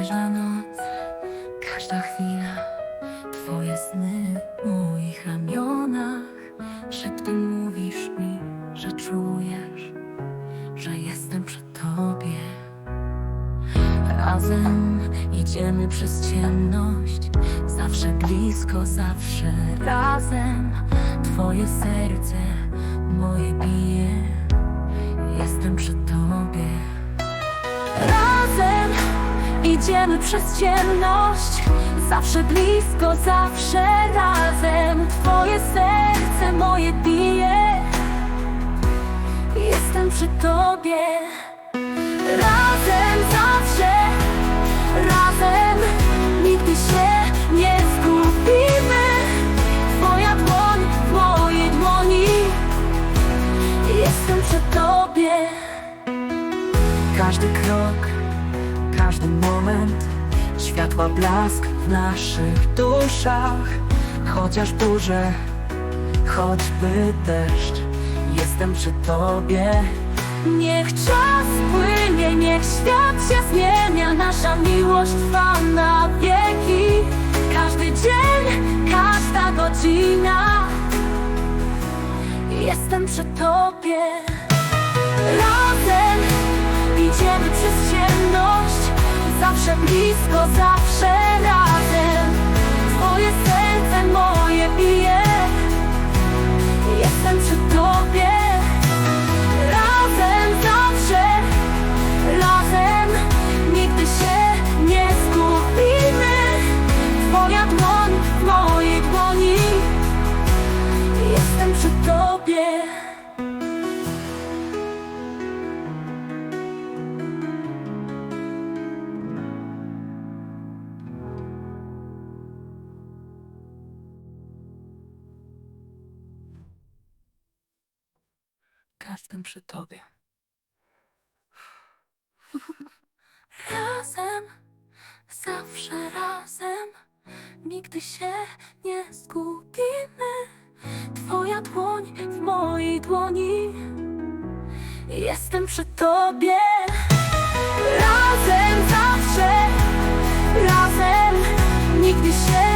Każda noc, każda chwila Twoje sny w moich ramionach. Szeptem mówisz mi, że czujesz Że jestem przy Tobie. Razem idziemy przez ciemność Zawsze blisko, zawsze razem. Twoje serce moje bije Jestem przy Tobie idziemy przez ciemność. Zawsze blisko, zawsze razem. Twoje serce moje bije. Jestem przy Tobie. Razem zawsze, razem. Nigdy się nie zgubimy Twoja dłoń w mojej dłoni. Jestem przy Tobie. Każdy krok, moment. Światła blask w naszych duszach. Chociaż burze, choćby deszcz. Jestem przy Tobie. Niech czas płynie, niech świat się zmienia. Nasza miłość trwa na wieki. Każdy dzień, każda godzina. Jestem przy Tobie. Razem idziemy przez ciemność Zawsze blisko, zawsze razem. Twoje serce moje bije jestem przy tobie. Razem, zawsze razem, nigdy się nie zgubimy. Twoja dłoń w mojej dłoni, jestem przy tobie. Razem, zawsze, razem, nigdy się